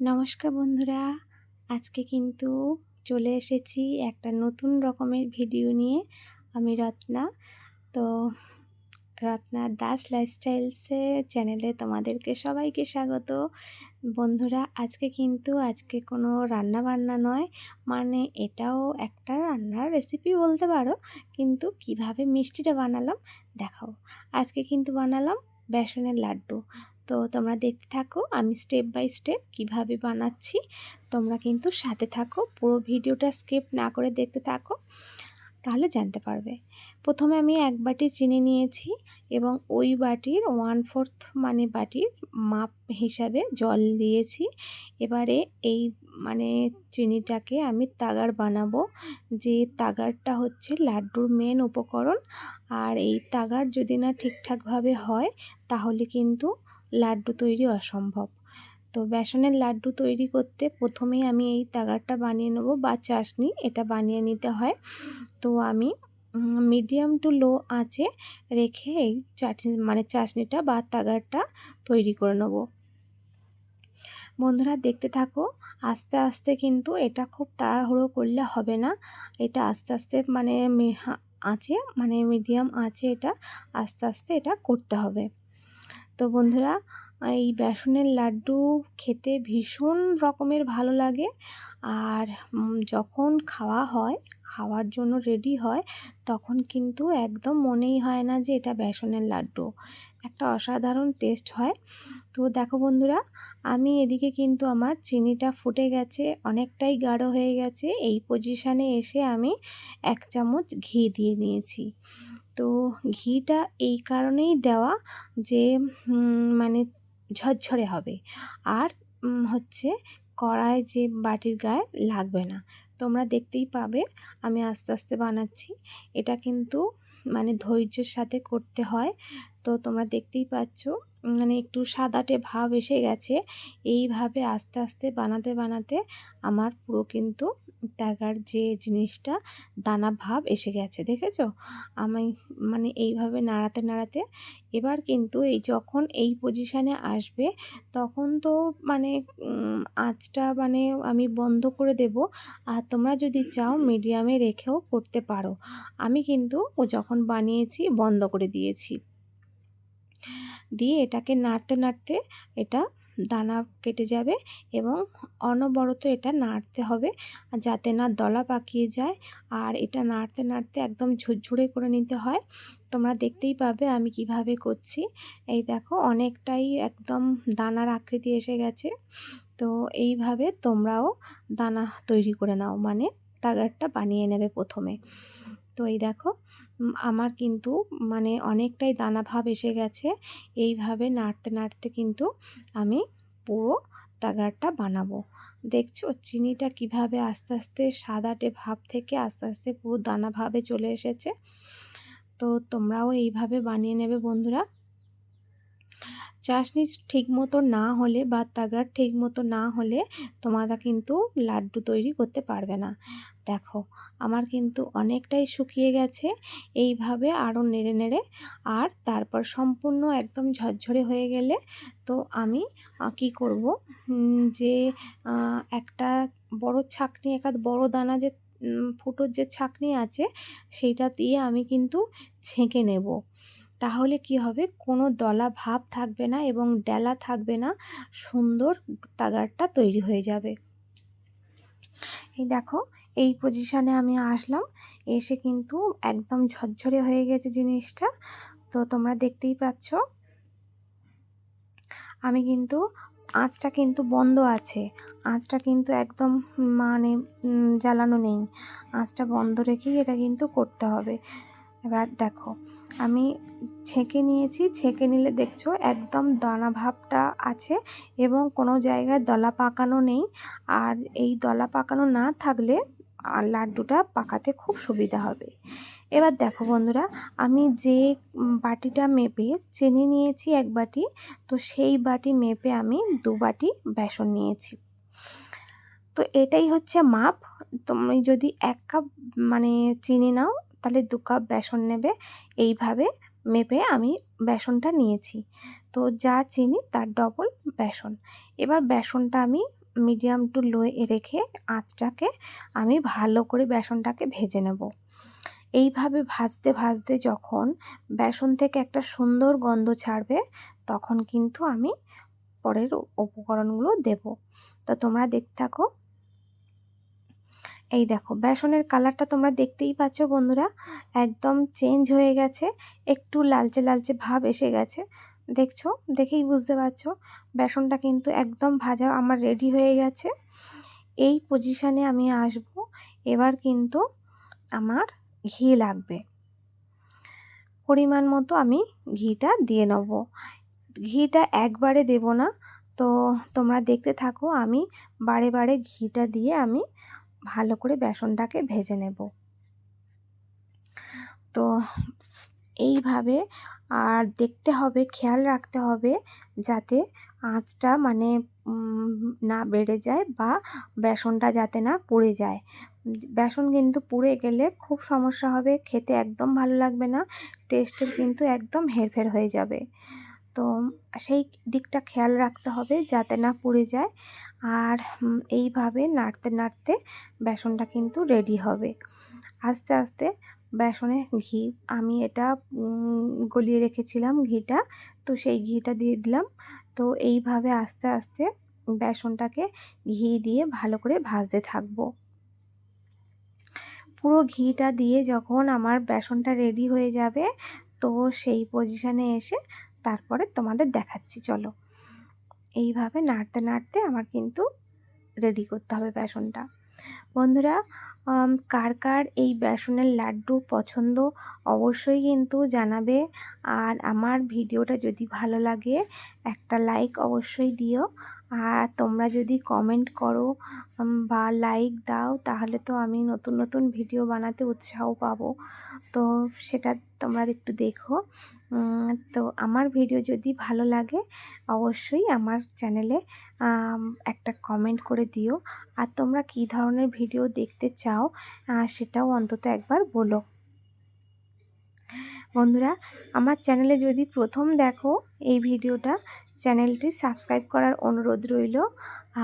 নমস্কার বন্ধুরা, আজকে কিন্তু চলে এসেছি একটা নতুন রকমের ভিডিও নিয়ে, আমি রত্না। তো রত্নার দাস লাইফস্টাইলসে চ্যানেলে তোমাদেরকে সবাইকে স্বাগত। বন্ধুরা, আজকে কিন্তু, আজকে কোনো রান্না বান্না নয় মানে এটাও একটা রান্নার রেসিপি বলতে পারো, কিন্তু কীভাবে মিষ্টিটা বানালাম, দেখাও। আজকে কিন্তু বানালাম বেসনের লাড্ডু। তো তোমরা দেখতে থাকো, আমি স্টেপ বাই স্টেপ কীভাবে বানাচ্ছি। তোমরা কিন্তু সাথে থাকো, পুরো ভিডিওটা স্কিপ না করে দেখতে থাকো, তাহলে জানতে পারবে। প্রথমে আমি এক বাটি চিনি নিয়েছি এবং ওই বাটির ওয়ান ফোর্থ মানে বাটির মাপ হিসাবে জল দিয়েছি। এবারে এই মানে চিনিটাকে আমি তাগার বানাবো। যে তাগারটা হচ্ছে লাড্ডুর মেন উপকরণ। আর এই তাগার যদি না ঠিকঠাকভাবে হয়, তাহলে কিন্তু লাড্ডু তৈরি অসম্ভব। তো বেসনের লাড্ডু তৈরি করতে প্রথমেই আমি এই তাগারটা বানিয়ে নেব বা চাশনি, এটা বানিয়ে নিতে হয়। তো আমি মিডিয়াম টু লো আঁচে রেখে এই চাটনি মানে চাশনিটা বা তাগারটা তৈরি করে নেব। বন্ধুরা দেখতে থাকো, আস্তে আস্তে কিন্তু এটা খুব তাড়াহুড়ো করলে হবে না। এটা আস্তে আস্তে মানে আছে মানে মিডিয়াম আছে এটা, আস্তে আস্তে এটা করতে হবে। তো বন্ধুরা এই বেসনের লাড্ডু খেতে ভীষণ রকমের ভালো লাগে। আর যখন খাওয়া হয়, খাওয়ার জন্য রেডি হয়, তখন কিন্তু একদম মনেই হয় না যে এটা বেসনের লাড্ডু। একটা অসাধারণ টেস্ট হয়। তো দেখো বন্ধুরা, আমি এদিকে কিন্তু আমার চিনিটা ফুটে গেছে, অনেকটাই গাঢ় হয়ে গেছে। এই পজিশানে এসে আমি এক চামচ ঘি দিয়ে নিয়েছি। তো ঘিটা এই কারণেই দেওয়া যে মানে ঝরঝরে হবে। আর হচ্ছে কড়ায় যে বাটির গায়ে লাগবে না। তোমরা দেখতেই পাবে আমি আস্তে আস্তে বানাচ্ছি। এটা কিন্তু মানে ধৈর্যের সাথে করতে হয়। তো তোমরা দেখতেই পাচ্ছ মানে একটু সাদাটে ভাব এসে গেছে। এইভাবে আস্তে আস্তে বানাতে বানাতে আমার পুরো কিন্তু তাগার যে জিনিসটা, দানা ভাব এসে গেছে, দেখেছ? আমি মানে এইভাবে নাড়াতে নাড়াতে এবার কিন্তু এই যখন এই পজিশানে আসবে, তখন তো মানে আঁচটা মানে আমি বন্ধ করে দেব। আর তোমরা যদি চাও মিডিয়ামে রেখেও করতে পারো। আমি কিন্তু ও যখন বানিয়েছি, বন্ধ করে দিয়েছি। দিয়ে এটাকে নাড়তে নাড়তে এটা দানা কেটে যাবে এবং অনবরত এটা নাড়তে হবে যাতে না দলা পাকিয়ে যায়। আর এটা নাড়তে নাড়তে একদম ঝুরঝুরে করে নিতে হয়। তোমরা দেখতেই পাবে আমি কীভাবে করছি। এই দেখো অনেকটাই একদম দানার আকৃতি এসে গেছে। তো এইভাবে তোমরাও দানা তৈরি করে নাও। মানে তাগারটা বানিয়ে নেবে প্রথমে। তো এই দেখো আমার কিন্তু মানে অনেকটাই দানা ভাব এসে গেছে। এইভাবে নাড়তে নাড়তে কিন্তু আমি পুরো তাগারটা বানাবো। দেখছ চিনিটা কীভাবে আস্তে আস্তে সাদাটে ভাব থেকে আস্তে আস্তে পুরো দানা ভাবে চলে এসেছে। তো তোমরাও এইভাবে বানিয়ে নেবে বন্ধুরা। চাশনি ঠিক মতো না হলে বা তাগার ঠিক মতো না হলে তোমরা কিন্তু লাড্ডু তৈরি করতে পারবে না। দেখো, আমার কিন্তু অনেকটাই শুকিয়ে গেছে। এইভাবে আরও নেড়ে নেড়ে আর তারপর সম্পূর্ণ একদম ঝরঝরে হয়ে গেলে তো আমি কি করব? যে একটা বড় ছাকনি, একটা বড় দানা যে ফুটোর যে ছাকনি আছে, সেইটা দিয়ে আমি কিন্তু ছেঁকে নেব। তাহলে কি হবে? কোনো দলা ভাব থাকবে না এবং ডেলা থাকবে না। সুন্দর তাগারটা তৈরি হয়ে যাবে। এই দেখো, এই পজিশানে আমি আসলাম। এসে কিন্তু একদম ঝরঝরে হয়ে গেছে জিনিসটা। তো তোমরা দেখতেই পাচ্ছ। আমি কিন্তু, আঁচটা কিন্তু বন্ধ আছে। আঁচটা কিন্তু একদম মানে জ্বালানো নেই। আঁচটা বন্ধ রেখেই এটা কিন্তু করতে হবে। এবার দেখো, আমি ছেঁকে নিয়েছি, ছেঁকে নিলে দেখছ একদম দানা ভাবটা আছে এবং কোনো জায়গায় দলা পাকানো নেই। আর এই দলা পাকানো না থাকলে লাড্ডুটা পাকাতে খুব সুবিধা হবে। এবার দেখো বন্ধুরা, আমি যে বাটিটা মেপে চিনি নিয়েছি এক বাটি, তো সেই বাটি মেপে আমি দু বাটি বেসন নিয়েছি। তো এটাই হচ্ছে মাপ। তুমি যদি এক কাপ মানে চিনি নাও তাহলে দু কাপ বেসন নেবে। এইভাবে মেপে আমি বেসনটা নিয়েছি। তো যা চিনি তার ডবল বেসন। এবার বেসনটা আমি মিডিয়াম টু লো রেখে আঁচটাকে আমি ভালো করে বেসনটাকে ভেজে নেব। এইভাবে ভাজতে ভাজতে যখন বেসন থেকে একটা সুন্দর গন্ধ ছাড়বে, তখন কিন্তু আমি পরের উপকরণগুলো দেব। তো তোমরা দেখতে থাকো এই দেখো, বেসনের কালারটা তোমরা দেখতেই পাচ্ছ বন্ধুরা, একদম চেঞ্জ হয়ে গেছে, একটু লালচে লালচে ভাব এসে গেছে। দেখছ? দেখেই বুঝতে পারছ, বেসনটা কিন্তু একদম ভাজা আমার রেডি হয়ে গেছে। এই পজিশানে আমি আসব, এবার কিন্তু আমার ঘি লাগবে। পরিমাণ মতো আমি ঘিটা দিয়ে নেব। ঘিটা একবারে দেব না, তো তোমরা দেখতে থাকো, আমি বারে বারে ঘিটা দিয়ে আমি ভালো করে বেসনটাকে ভেজে নেব। তো এইভাবে আর দেখতে হবে, খেয়াল রাখতে হবে যাতে আঁচটা মানে না বেড়ে যায় বা বেসনটা যাতে না পুড়ে যায়। বেসন কিন্তু পুড়ে গেলে খুব সমস্যা হবে, খেতে একদম ভালো লাগবে না টেস্টের কিন্তু একদম হেরফের হয়ে যাবে। তো সেই দিকটা খেয়াল রাখতে হবে যাতে না পুড়ে যায়। আর এইভাবে নাড়তে নাড়তে বেসনটা কিন্তু রেডি হবে। আস্তে আস্তে বেসনে ঘি, আমি এটা গলিয়ে রেখেছিলাম ঘিটা, তো সেই ঘিটা দিয়ে দিলাম। তো এইভাবে আস্তে আস্তে বেসনটাকে ঘি দিয়ে ভালো করে ভাজতে থাকব। পুরো ঘিটা দিয়ে যখন আমার বেসনটা রেডি হয়ে যাবে, তো সেই পজিশানে এসে তারপরে তোমাদের দেখাচ্ছি, চলো। এইভাবে নাড়তে নাড়তে আমার কিন্তু রেডি করতে হবে বেসনটা। বন্ধুরা কার কার এই বেসনের লাড্ডু পছন্দ অবশ্যই কিন্তু জানাবে। আর আমার ভিডিওটা যদি ভালো লাগে, একটা লাইক অবশ্যই দিও। আর তোমরা যদি কমেন্ট করো বা লাইক দাও, তাহলে তো আমি নতুন নতুন ভিডিও বানাতে উৎসাহ পাবো। তো সেটা তোমরা একটু দেখো। তো আমার ভিডিও যদি ভালো লাগে, অবশ্যই আমার চ্যানেলে একটা কমেন্ট করে দিও। আর তোমরা কি ধরনের ভিডিও দেখতে চাও সেটাও অন্তত একবার বলো। বন্ধুরা, আমার চ্যানেলে যদি প্রথম দেখো এই ভিডিওটা চ্যানেলটি সাবস্ক্রাইব করার অনুরোধ রইল।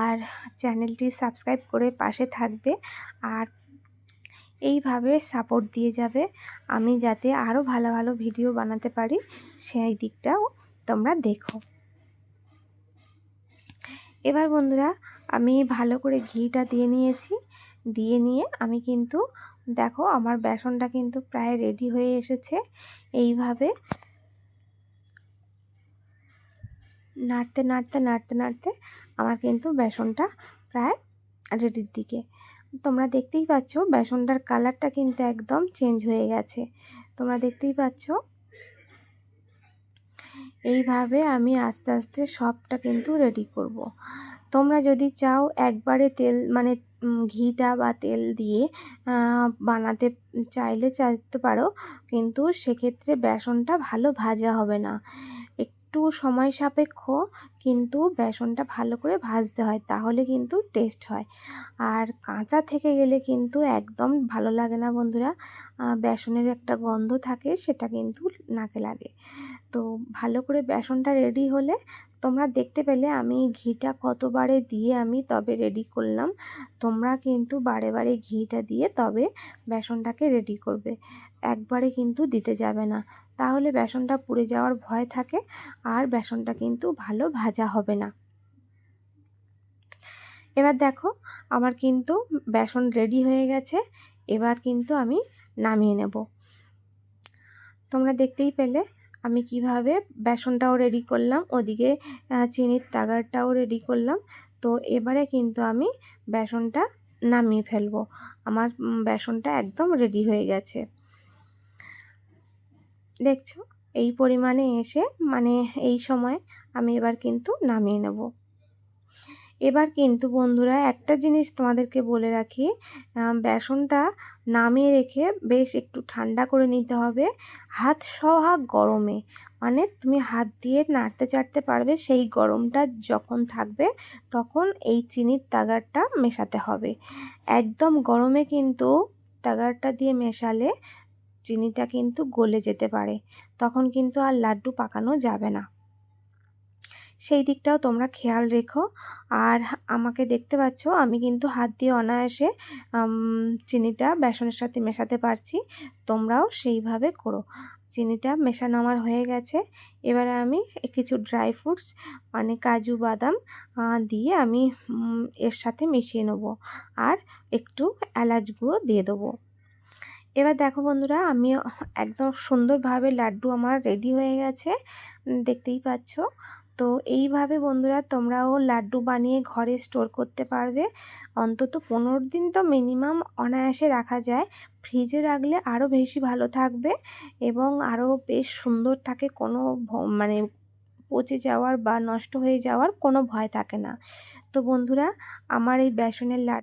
আর চ্যানেলটি সাবস্ক্রাইব করে পাশে থাকবে আর এইভাবে সাপোর্ট দিয়ে যাবে। আমি যাতে আরও ভালো ভালো ভিডিও বানাতে পারি, সেই দিকটাও তোমরা দেখো। এবার বন্ধুরা, আমি ভালো করে ঘিটা দিয়ে নিয়েছি। দিয়ে নিয়ে আমি কিন্তু, দেখো আমার বেসনটা কিন্তু প্রায় রেডি হয়ে এসেছে। এইভাবে নাড়তে নাড়তে নাড়তে নাড়তে আমার কিন্তু বেসনটা প্রায় রেডির দিকে। তোমরা দেখতেই পাচ্ছ বেসনটার কালারটা কিন্তু একদম চেঞ্জ হয়ে গেছে। তোমরা দেখতেই পাচ্ছ? এইভাবে আমি আস্তে আস্তে সবটা কিন্তু রেডি করব। তোমরা যদি চাও একবারে তেল মানে ঘিটা বা তেল দিয়ে বানাতে চাইলে চাইতে পারো, কিন্তু সেক্ষেত্রে বেসনটা ভালো ভাজা হবে না। একটু সময় সাপেক্ষ, কিন্তু বেসনটা ভালো করে ভাজতে হয়, তাহলে কিন্তু টেস্ট হয়। আর কাঁচা থেকে গেলে কিন্তু একদম ভালো লাগে না বন্ধুরা। বেসনের একটা গন্ধ থাকে, সেটা কিন্তু নাকে লাগে। তো ভালো করে বেসনটা রেডি হলে তোমরা দেখতে পেলে আমি ঘিটা কতবারে দিয়ে আমি তবে রেডি করলাম। তোমরা কিন্তু বারে বারে ঘিটা দিয়ে তবে বেসনটাকে রেডি করবে। একবারে কিন্তু দিতে যাবে না। তাহলে বেসনটা পুড়ে যাওয়ার ভয় থাকে। আর বেসনটা কিন্তু ভালো ভাজা হবে না। এবার দেখো, আমার কিন্তু বেসন রেডি হয়ে গেছে, এবার কিন্তু আমি নামিয়ে নেব। তোমরা দেখতেই পেলে, আমি কীভাবে বেসনটাও রেডি করলাম, ওদিকে চিনির তাগারটাও রেডি করলাম। তো এবারে কিন্তু আমি বেসনটা নামিয়ে ফেলব। আমার বেসনটা একদম রেডি হয়ে গেছে। দেখছ? এই পরিমাণে এসে মানে এই সময় আমি এবার কিন্তু নামিয়ে নেব। এবার কিন্তু বন্ধুরা একটা জিনিস তোমাদেরকে বলে রাখি বেসনটা নামিয়ে রেখে বেশ একটু ঠান্ডা করে নিতে হবে। হাত সহা গরমে মানে তুমি হাত দিয়ে নাড়তে চাড়তে পারবে সেই গরমটা যখন থাকবে তখন এই চিনির তাগারটা মেশাতে হবে। একদম গরমে কিন্তু তাগারটা দিয়ে মেশালে চিনিটা কিন্তু গলে যেতে পারে। তখন কিন্তু আর লাড্ডু পাকানো যাবে না। সেই দিকটাও তোমরা খেয়াল রেখো। আর আমাকে দেখতে পাচ্ছ, আমি কিন্তু হাত দিয়ে অনায়াসে চিনিটা বেসনের সাথে মেশাতে পারছি। তোমরাও সেইভাবে করো। চিনিটা মেশানো আমার হয়ে গেছে। এবারে আমি কিছু ড্রাই ফ্রুটস মানে কাজু বাদাম দিয়ে আমি এর সাথে মিশিয়ে নেব। আর একটু এলাচ গুঁড়ো দিয়ে দেবো। এবার দেখো বন্ধুরা আমি একদম সুন্দরভাবে লাড্ডু আমার রেডি হয়ে গেছে দেখতেই পাচ্ছ। তো এইভাবে বন্ধুরা, তোমরাও লাড্ডু বানিয়ে ঘরে স্টোর করতে পারবে। অন্তত পনেরো দিন তো মিনিমাম অনায়াসে রাখা যায়। ফ্রিজে রাখলে আরও বেশি ভালো থাকবে এবং আরও বেশ সুন্দর থাকে, কোনো মানে পচে যাওয়ার বা নষ্ট হয়ে যাওয়ার কোনো ভয় থাকে না। তো বন্ধুরা, আমার এই বেসনের লাড্ডু